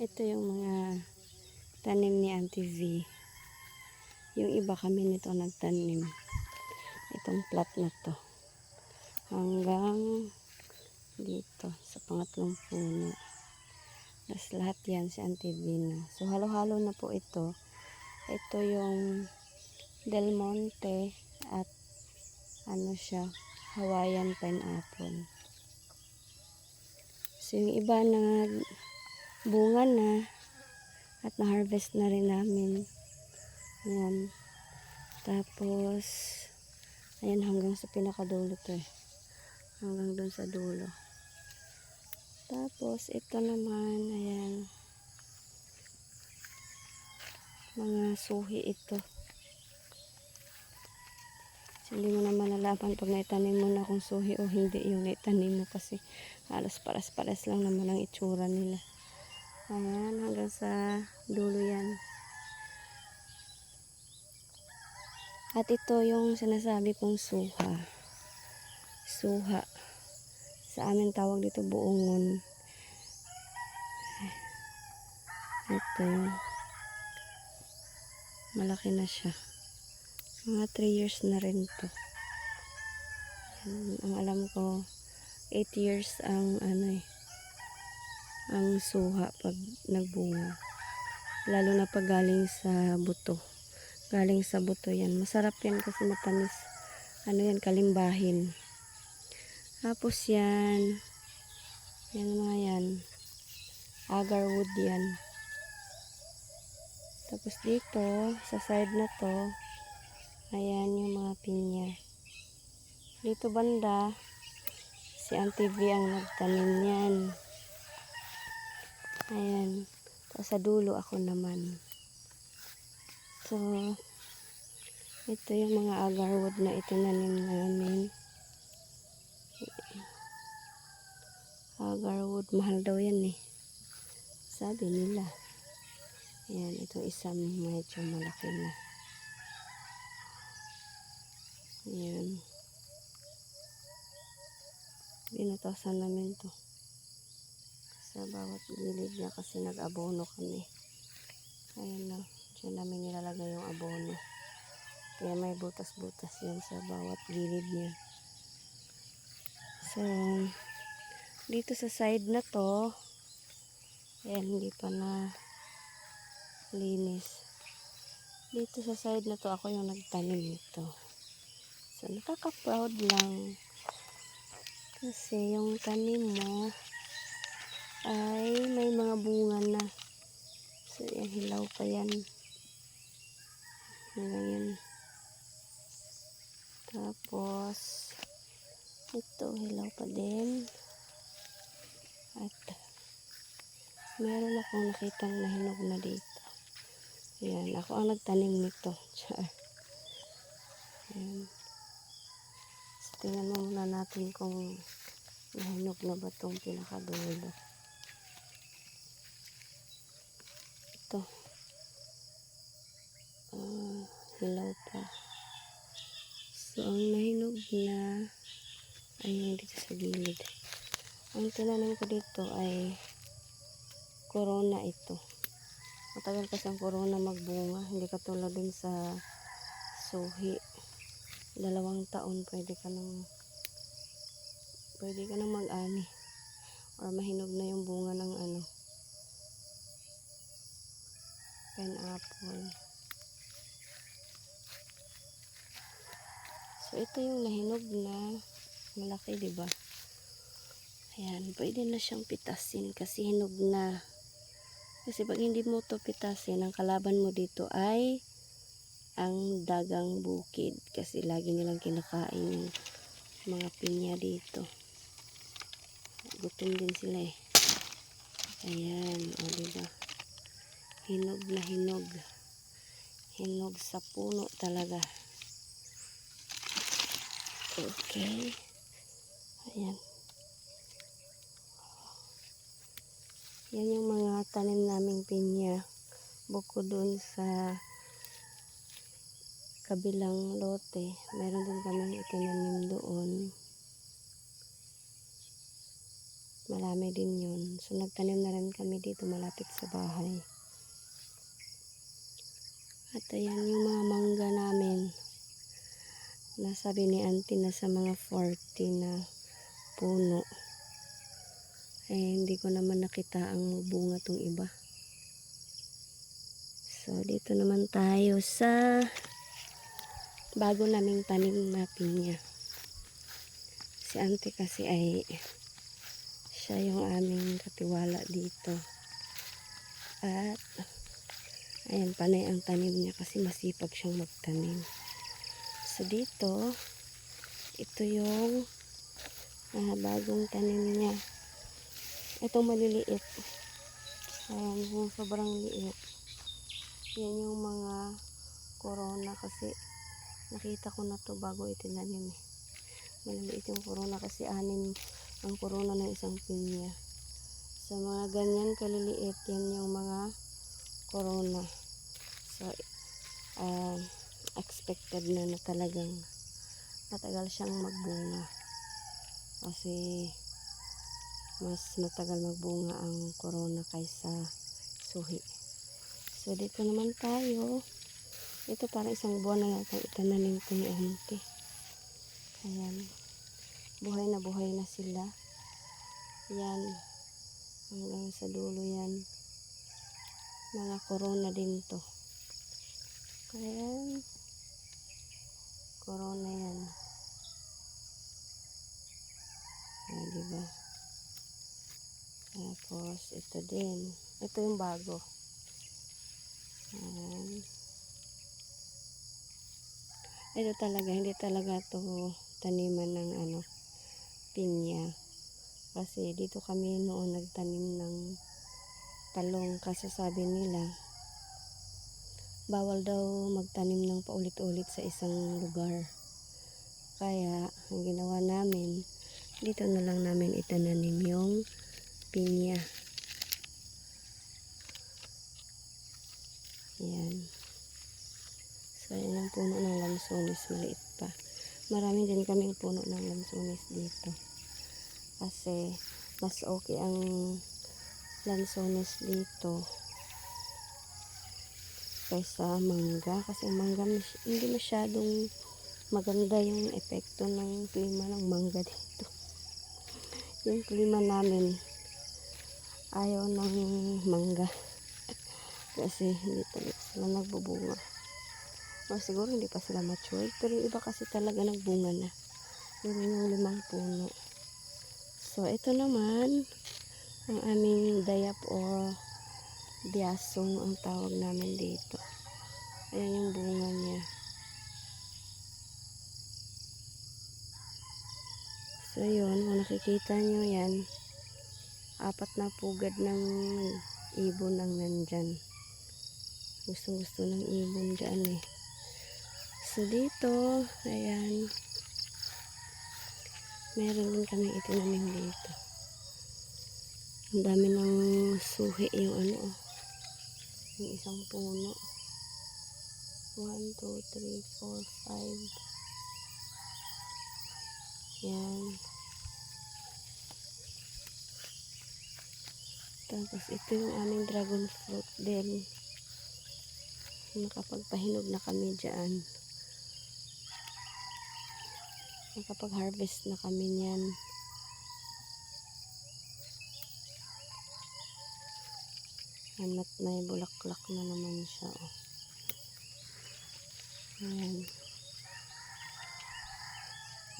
Ito yung mga tanim ni Auntie V. Yung iba kami nito nagtanim. Itong plat na to. Hanggang dito sa pangatlong puno. Tapos lahat yan si Auntie V na. So halo-halo na po ito. Ito yung Del Monte at ano siya, Hawaiian pineapple. So yung iba na bunga na at na-harvest na rin namin. Ayan. Tapos, ayan hanggang sa pinakadulo to eh. Hanggang dun sa dulo. Tapos, ito naman, ayan. Mga suhi ito. Hindi mo na malalaman pag naitanim mo na kung suhi o hindi yung naitanim mo kasi halos paras-paras lang naman ang itsura nila. Ayan, hanggang sa dulo yan. At ito yung sinasabi kong suha. Suha. Sa amin tawag dito buongon. Ito yung malaki na siya. Mga 3 years na rin to. Ayan, ang alam ko 8 years ang ano eh ang suha pag nagbunga. Lalo na pag galing sa buto. Galing sa buto yan. Masarap yan kasi matamis. Ano yan, kalimbahin. Tapos yan. Yan mga yan. Agarwood yan. Tapos dito, sa side na to, ayan yung mga pinya. Dito banda, si Auntie V ang nagtanim yan. Sa dulo ako naman. So, ito yung mga agarwood na itinanim namin. Agarwood, mahal daw yan eh. Sabi nila. Ayan, itong isang medyo malaki na. Ayan. Binutasan namin to sa bawat gilid niya kasi nag-abono kami. Ayan na. Diyan namin nilalagay yung abono. Kaya may butas-butas yan sa bawat gilid niya. So, dito sa side na to, ayan, hindi pa na linis. Dito sa side na to, ako yung nagtanim nito. So, nakaka-proud lang. Kasi yung tanim mo, ay may mga bunga na. So, yan, hilaw pa yan. Hanggang yan. Tapos, ito, hilaw pa din. At, meron akong nakitang nahinog na dito. Yan, ako ang nagtanim nito. Char. Yan. So, tingnan mo muna natin kung nahinog na ba itong pinakadulo. Ito. Uh, hilaw pa. So, ang nahinog na ay yung dito sa gilid. Ang tinanim ko dito ay corona ito. Matagal kasi ang corona magbunga. Hindi katulad din sa suhi. Dalawang taon pwede ka nang pwede ka nang mag-ani or mahinog na yung bunga ng ano pineapple. So, ito yung nahinog na malaki, di ba? Ayan, pwede na siyang pitasin kasi hinog na. Kasi pag hindi mo to pitasin, ang kalaban mo dito ay ang dagang bukid. Kasi lagi nilang kinakain yung mga pinya dito. Gutom din sila eh. Ayan, o diba? Hinog na hinog. Hinog sa puno talaga. Okay. Ayan. Yan yung mga tanim naming pinya. Bukod dun sa kabilang lote meron din kami itinanim doon. Marami din yun. So, nagtanim na rin kami dito malapit sa bahay. At ayan yung mga mangga namin. Nasabi ni auntie na sa mga 40 na puno. Eh, hindi ko naman nakita ang bunga tong iba. So, dito naman tayo sa bago naming tanim na pinya. Si auntie kasi ay siya yung aming katiwala dito. At ayan, panay ang tanim niya kasi masipag siyang magtanim. So dito, ito yung ah, bagong tanim niya. Itong maliliit. Ayan, yung sobrang liit. Yan yung mga corona kasi nakita ko na to bago itinanim eh. Maliliit yung corona kasi anim ang corona ng isang pinya. Sa mga ganyan kaliliit, yan yung mga corona. So, ah, expected na na talagang matagal siyang magbunga. Kasi mas matagal magbunga ang corona kaysa suhi. So, dito naman tayo. Ito parang isang buwan na yata itananim ko ni auntie. Ayan buhay na buhay na sila. Yan. Hanggang sa dulo yan. Mga corona din to. Ayan. Corona yan. Ah, diba? Tapos, ito din. Ito yung bago. Ayan. Ito talaga, hindi talaga to taniman ng ano, pinya. Kasi dito kami noon nagtanim ng talong kasi sabi nila bawal daw magtanim ng paulit-ulit sa isang lugar. Kaya ang ginawa namin dito na lang namin itananim yung pinya. Yan. So, yan ang puno ng lansones. Maliit pa. Marami din kaming puno ng lansones dito. Kasi, mas okay ang lansones dito kaysa mangga. Kasi ang mangga, hindi masyadong maganda yung epekto ng klima ng mangga dito. Yung klima namin, ayaw ng mangga. Kasi hindi talaga sila nagbubunga. O siguro hindi pa sila matured. Pero yung iba kasi talaga nagbunga na. Yun yung limang puno. So, ito naman, ang aming dayap o biasong ang tawag namin dito. Ayan yung bunga niya. So, yun. Kung nakikita nyo yan, apat na pugad ng ibon ang nandyan. Gustong gusto ng ibon dyan eh. So, dito, ayan, meron din kami itinanim dito. Ang dami ng suhi yung ano, oh. Yung isang puno. 1, 2, 3, 4, 5. Yan. Tapos ito yung aming dragon fruit din. Nakapagpahinog na kami dyan. Nakapag-harvest na kami niyan. Hanat na yung bulaklak na naman siya. Oh. Ayan.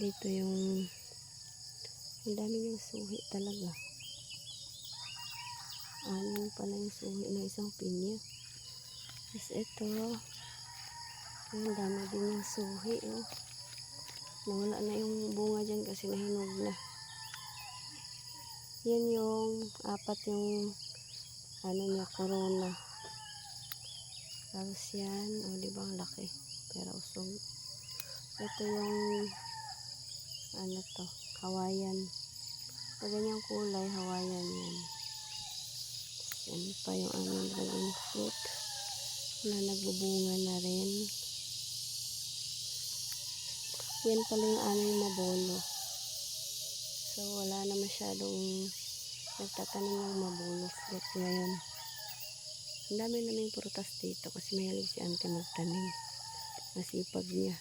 Dito yung ang dami yung suhi talaga. Ano pala yung suhi ng isang pinya. Tapos ito, ang dami din yung suhi. Oh. Nawala na yung bunga dyan kasi nahinog na. Yan yung apat yung ano niya, corona. Tapos yan, o oh, di ba ang laki? Pero usog. Ito yung ano to, Hawaiian. Pag ganyang kulay, Hawaiian yan. Yan pa yung aming dragon fruit na nagbubunga na rin. Yan pala yung aming mabolo. So, wala na masyadong nagtatanim ng mabulo fruit ngayon. Ang dami naming prutas dito kasi mahilig si auntie magtanim. Masipag niya.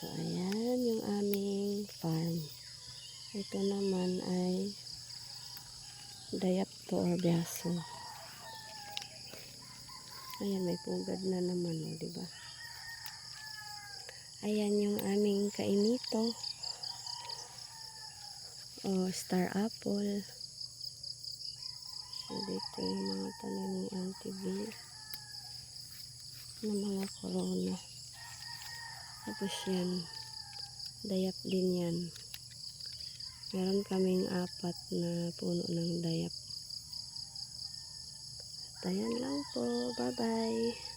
So, ayan yung aming farm. Ito naman ay dayapto or biaso. Ayan, may pugad na naman, o, di ba? Ayan yung aming kainito. O, star apple. So, dito yung mga tanim ni Auntie B. Ng mga corona. Tapos yan. Dayap din yan. Meron kaming apat na puno ng dayap. At ayan lang po. Bye-bye.